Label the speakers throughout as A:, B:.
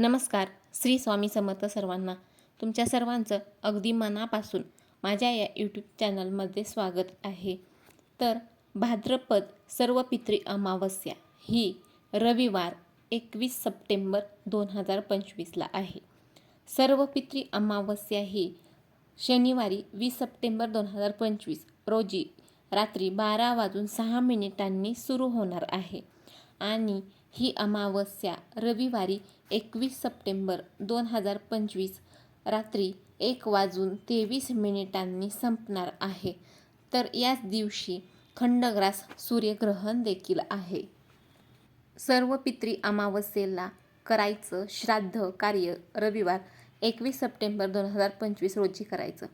A: नमस्कार. श्री स्वामी समर्थ सर्वांना तुमच्या सर्वांचं अगदी मनापासून माझ्या या यूट्यूब चॅनलमध्ये स्वागत आहे. तर भाद्रपद सर्व पितृ अमावस्या ही रविवार एकवीस सप्टेंबर दोन हजार पंचवीसला आहे. सर्व पितृ अमावस्या ही शनिवारी वीस सप्टेंबर दोन हजार पंचवीस रोजी रात्री बारा वाजून सहा मिनिटांनी सुरू होणार आहे. आणि ही अमावस्या रविवारी एकवीस सप्टेंबर दोन हजार पंचवीस रात्री एक वाजून तेवीस मिनिटांनी संपणार आहे. तर याच दिवशी खंडग्रास सूर्यग्रहण देखील आहे. सर्व पितरी अमावस्येला करायचं श्राद्ध कार्य रविवार एकवीस सप्टेंबर दोन हजार पंचवीस रोजी करायचं.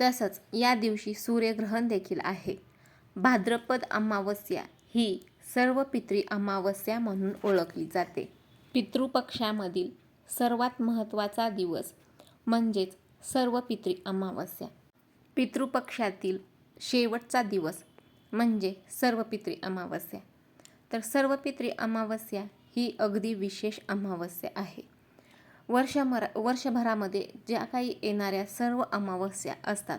A: तसंच या दिवशी सूर्यग्रहण देखील आहे. भाद्रपद अमावस्या ही सर्व पितृ अमावस्या म्हणून ओळखली जाते. पितृपक्षामधील सर्वात महत्त्वाचा दिवस म्हणजेच सर्व पितृ अमावस्या. पितृपक्षातील शेवटचा दिवस म्हणजे सर्व पितृ अमावस्या. तर सर्व पितृ अमावस्या ही अगदी विशेष अमावस्या आहे. वर्षभरा वर्षभरामध्ये ज्या काही येणाऱ्या सर्व अमावस्या असतात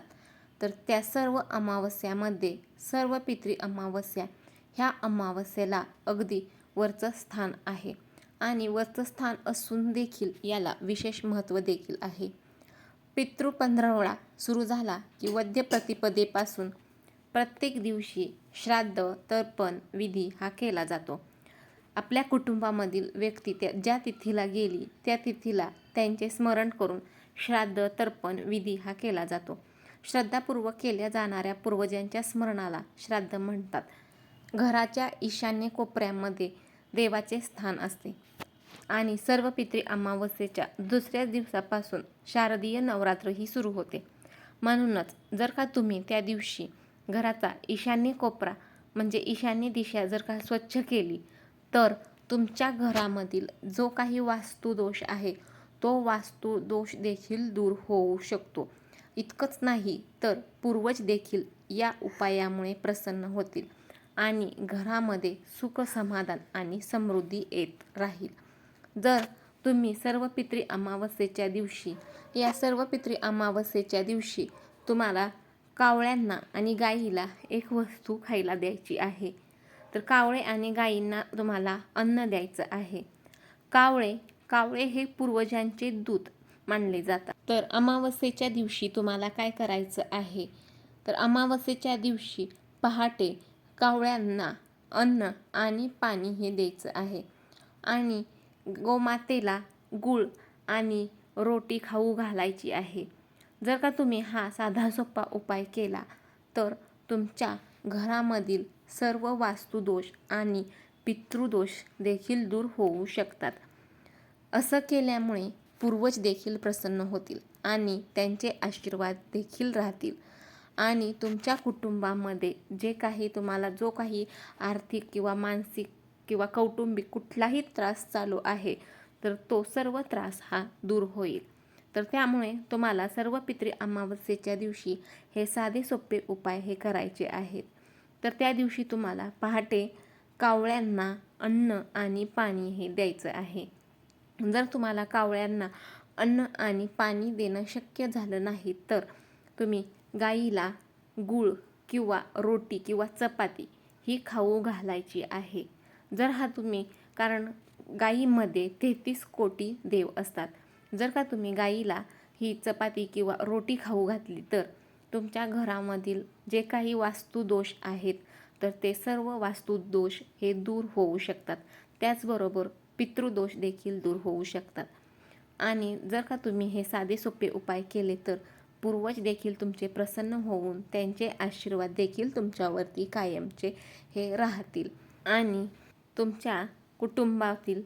A: तर त्या सर्व अमावस्यामध्ये सर्व पितृ अमावस्या ह्या अमावस्येला अगदी वरचं स्थान आहे. आणि वरचं स्थान असून देखील याला विशेष महत्त्व देखील आहे. पितृ पंधरवडा सुरू झाला की वद्य प्रतिपदेपासून प्रत्येक दिवशी श्राद्ध तर्पण विधी हा केला जातो. आपल्या कुटुंबामधील व्यक्ती त्या ज्या तिथीला गेली त्या तिथीला त्यांचे स्मरण करून श्राद्ध तर्पण विधी हा केला जातो. श्रद्धापूर्वक केल्या जाणाऱ्या पूर्वजांच्या स्मरणाला श्राद्ध म्हणतात. घराच्या ईशान्य कोपऱ्यामध्ये देवाचे स्थान असते. आणि सर्व पितृ अमावस्येच्या दुसऱ्या दिवसापासून शारदीय नवरात्र ही सुरू होते. म्हणूनच जर का तुम्ही त्या दिवशी घराचा ईशान्य कोपरा म्हणजे ईशान्य दिशा जर का स्वच्छ केली तर तुमच्या घरामधील जो काही वास्तुदोष आहे तो वास्तुदोष देखील दूर होऊ शकतो. इतकंच नाही तर पूर्वज देखील या उपायामुळे प्रसन्न होतील. आणि घरामध्ये सुख समाधान आणि समृद्धी येत राहील. जर तुम्ही सर्व पितृ अमावस्येच्या दिवशी या सर्व पितृ अमावस्येच्या दिवशी तुम्हाला कावळ्यांना आणि गाईला एक वस्तू खायला द्यायची आहे तर कावळे आणि गाईंना तुम्हाला अन्न द्यायचं आहे. कावळे कावळे हे पूर्वजांचे दूत मानले जातात. तर अमावस्येच्या दिवशी तुम्हाला काय करायचं आहे? तर अमावस्येच्या दिवशी पहाटे कावळ्यांना अन्न आणि पाणी हे द्यायचं आहे. आणि गोमातेला गूळ आणि रोटी खाऊ घालायची आहे. जर का तुम्ही हा साधा सोपा उपाय केला तर तुमच्या घरामधील सर्व वास्तुदोष आणि पितृदोष देखील दूर होऊ शकतात. असं केल्यामुळे पूर्वज देखील प्रसन्न होतील आणि त्यांचे आशीर्वाद देखील राहतील. आणि तुमच्या कुटुंबामध्ये जे काही तुम्हाला जो काही आर्थिक किंवा मानसिक किंवा कौटुंबिक कुठलाही त्रास चालू आहे तर तो सर्व त्रास हा दूर होईल. तर त्यामुळे तुम्हाला सर्व पितृ अमावस्येच्या दिवशी हे साधे सोपे उपाय हे करायचे आहेत. तर त्या दिवशी तुम्हाला पहाटे कावळ्यांना अन्न आणि पाणी हे द्यायचं आहे. जर तुम्हाला कावळ्यांना अन्न आणि पाणी देणं शक्य झालं नाही तर तुम्ही गाईला गूळ किंवा रोटी किंवा चपाती ही खाऊ घालायची आहे. जर हा तुम्ही कारण गाईमध्ये तेहतीस कोटी देव असतात. जर का तुम्ही गाईला ही चपाती किंवा रोटी खाऊ घातली तर तुमच्या घरामधील जे काही वास्तुदोष आहेत तर ते सर्व वास्तुदोष हे दूर होऊ शकतात. त्याचबरोबर पितृदोष देखील दूर होऊ शकतात. आणि जर का तुम्ही हे साधे सोपे उपाय केले तर पूर्वज देखील तुमचे प्रसन्न होऊन त्यांचे आशीर्वाद देखील तुमच्यावरती कायमचे हे राहतील. आणि तुमच्या कुटुंबातील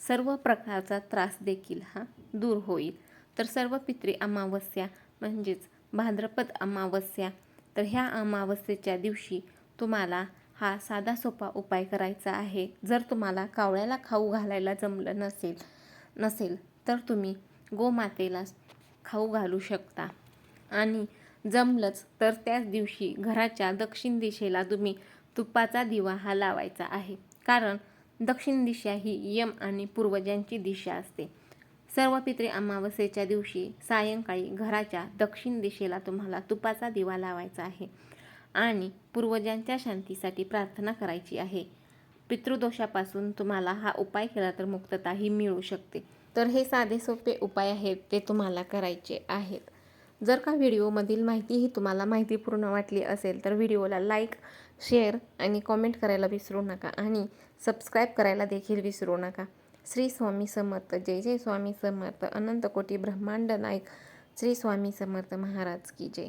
A: सर्व प्रकारचा त्रास देखील हा दूर होईल. तर सर्व पितृ अमावस्या म्हणजेच भाद्रपद अमावस्या तर ह्या अमावस्येच्या दिवशी तुम्हाला हा साधा सोपा उपाय करायचा आहे. जर तुम्हाला कावळ्याला खाऊ घालायला जमलं नसेल नसेल तर तुम्ही गोमातेला खाऊ घालू शकता. आणि जमलंच तर त्याच दिवशी घराच्या दक्षिण दिशेला तुम्ही तुपाचा दिवा हा लावायचा आहे. कारण दक्षिण दिशा ही यम आणि पूर्वजांची दिशा असते. सर्व पित्रे अमावस्येच्या दिवशी सायंकाळी घराच्या दक्षिण दिशेला तुम्हाला तुपाचा दिवा लावायचा आहे आणि पूर्वजांच्या शांतीसाठी प्रार्थना करायची आहे. पितृदोषापासून तुम्हाला हा उपाय केला तर मुक्तताही मिळू शकते. तर हे साधे सोपे उपाय आहेत ते तुम्हाला करायचे आहेत. जर का व्हिडिओमधील माहिती ही तुम्हाला माहितीपूर्ण वाटली असेल तर व्हिडिओला लाईक शेअर आणि कॉमेंट करायला विसरू नका आणि सबस्क्राईब करायला देखील विसरू नका. श्री स्वामी समर्थ जय जय स्वामी समर्थ अनंत कोटी ब्रह्मांड नायक श्री स्वामी समर्थ महाराज की जय.